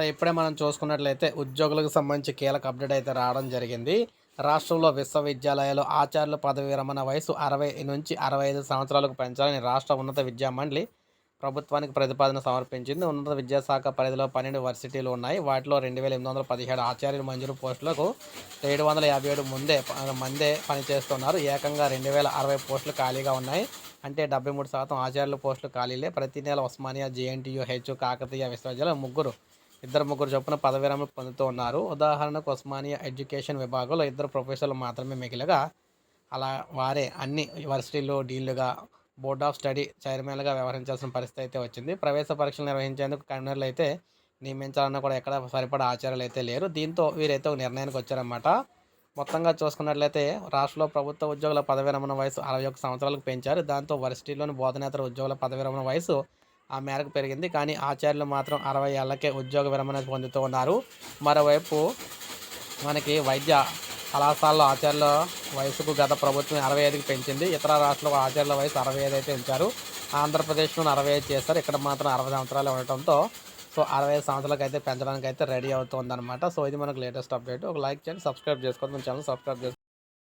So ఇప్పుడే మనం చూసుకున్నట్లయితే ఉద్యోగులకు సంబంధించి కీలక అప్డేట్ అయితే రావడం జరిగింది. రాష్ట్రంలో విశ్వవిద్యాలయాలు ఆచార్యుల పదవి విరమణ వయసు అరవై నుంచి అరవై ఐదు సంవత్సరాలకు పెంచాలని రాష్ట్ర ఉన్నత విద్యా మండలి ప్రభుత్వానికి ప్రతిపాదన సమర్పించింది. ఉన్నత విద్యాశాఖ పరిధిలో పన్నెండు వర్సిటీలు ఉన్నాయి. వాటిలో రెండు వేల ఎనిమిది వందల పదిహేడు ఆచార్యులు మంజూరు పోస్టులకు ఏడు వందల యాభై ఏడు ముందే మందే పనిచేస్తున్నారు. ఏకంగా రెండు వేల అరవై పోస్టులు ఖాళీగా ఉన్నాయి. అంటే డెబ్బై మూడు శాతం ఆచార్యుల పోస్టులు ఖాళీలే. ప్రతి నెల ఉస్మానియా జేఎన్టీయూ హెచ్ కాకతీయ విశ్వవిద్యాలయం ముగ్గురు ఇద్దరు ముగ్గురు చొప్పున పదవి విరమణ పొందుతూ ఉన్నారు. ఉదాహరణకు ఉస్మానియా ఎడ్యుకేషన్ విభాగంలో ఇద్దరు ప్రొఫెసర్లు మాత్రమే మిగిలిగా అలా వారే అన్ని యూనివర్సిటీలు డీన్లుగా బోర్డ్ ఆఫ్ స్టడీ చైర్మన్గా వ్యవహరించాల్సిన పరిస్థితి అయితే వచ్చింది. ప్రవేశ పరీక్షలు నిర్వహించేందుకు కన్వీనర్లు అయితే నియమించాలన్నా కూడా ఎక్కడ సరిపడా ఆచారాలు అయితే లేరు. దీంతో వీరైతే ఒక నిర్ణయానికి వచ్చారన్నమాట. మొత్తంగా చూసుకున్నట్లయితే రాష్ట్రంలో ప్రభుత్వ ఉద్యోగుల పదవి వయసు అరవై ఒక్క సంవత్సరాలకు పెంచారు. దాంతో వర్సిటీలోని బోధనేతర ఉద్యోగుల పదవి వయసు ఆ మేరకు పెరిగింది. కానీ ఆచార్యులు మాత్రం అరవై ఏళ్ళకే ఉద్యోగ విరమణ పొందుతూ ఉన్నారు. మరోవైపు మనకి వైద్య కళాశాలలో ఆచార్యుల వయసుకు గత ప్రభుత్వం అరవై ఐదుకి పెంచింది. ఇతర రాష్ట్రాల ఆచార్యుల వయసు అరవై ఐదు అయితే పెంచారు. ఆంధ్రప్రదేశ్లో అరవై ఐదు చేస్తారు ఇక్కడ మాత్రం అరవై సంవత్సరాలు ఉండటంతో సో అరవై ఐదు సంవత్సరాలకు అయితే పెంచడానికి అయితే రెడీ అవుతుందన్నమాట. సో ఇది మనకు లేటెస్ట్ అప్డేట్. ఒక లైక్ చేయండి సబ్స్క్రైబ్ చేసుకోండి. మన ఛానల్ సబ్స్క్రైబ్ చేసుకోండి.